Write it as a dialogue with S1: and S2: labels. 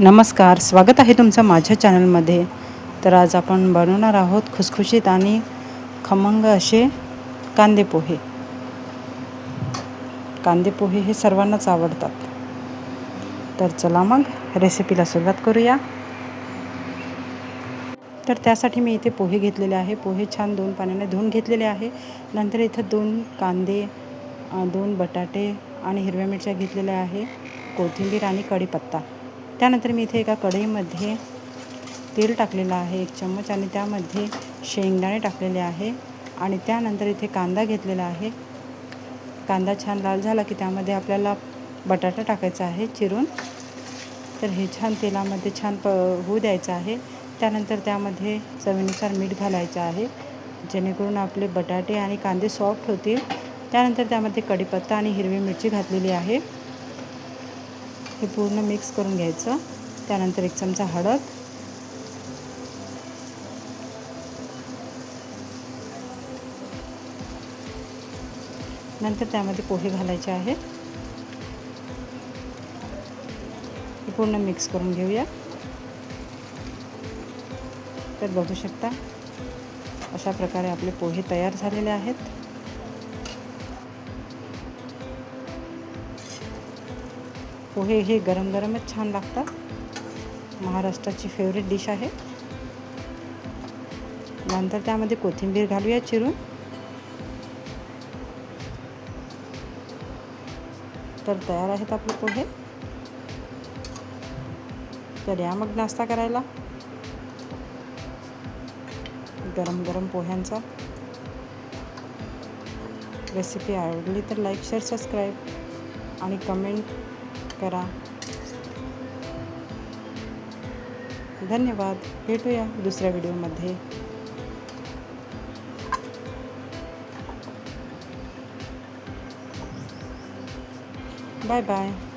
S1: नमस्कार स्वागत आहे तुमचं माझ्या चॅनलमध्ये. तर आज आपण बनवणार आहोत खुसखुशीत आणि खमंग असे कांदे पोहे. कांदे पोहे हे सर्वांनाच आवडतात. तर चला मग रेसिपीला सुरुवात करूया. तर त्यासाठी मी इथे पोहे घेतलेले आहे. पोहे छान दोन पाण्याने धुवून घेतलेले आहे. नंतर इथं दोन कांदे दोन बटाटे आणि हिरव्या मिरच्या घेतलेल्या आहे. कोथिंबीर आणि कढीपत्ता. त्यानंतर मी इथे एका कढईमध्ये तेल टाकलेलं आहे एक चम्मच आणि त्यामध्ये शेंगदाणे टाकलेले आहे. आणि त्यानंतर इथे कांदा घेतलेला आहे. कांदा छान लाल झाला की त्यामध्ये आपल्याला बटाटा टाकायचा आहे चिरून. तर हे छान तेलामध्ये छान प होऊ द्यायचं आहे. त्यानंतर त्यामध्ये चवीनुसार मीठ घालायचं आहे. जेणेकरून आपले बटाटे आणि कांदे सॉफ्ट होतील. त्यानंतर त्यामध्ये कढीपत्ता आणि हिरवी मिरची घातलेली आहे. हे पूर्ण मिक्स करून घ्यायचं. त्यानंतर एक चमचा हळद. नंतर त्यामध्ये पोहे घालायचे आहेत. हे पूर्ण मिक्स करून घेऊया. तर बघू शकता अशा प्रकारे आपले पोहे तयार झालेले आहेत. पोहे हे गरम गरमच छान लागतात. महाराष्ट्राची फेवरेट डिश आहे. नंतर त्यामध्ये कोथिंबीर घालूया चिरून. तर तयार आहेत आपले पोहे. तर या मग नाश्ता करायला. गरम गरम पोह्यांचा. रेसिपी आवडली तर लाईक शेअर सबस्क्राईब आणि कमेंट करा. धन्यवाद. भेटूया दुसऱ्या व्हिडिओमध्ये. Bye bye.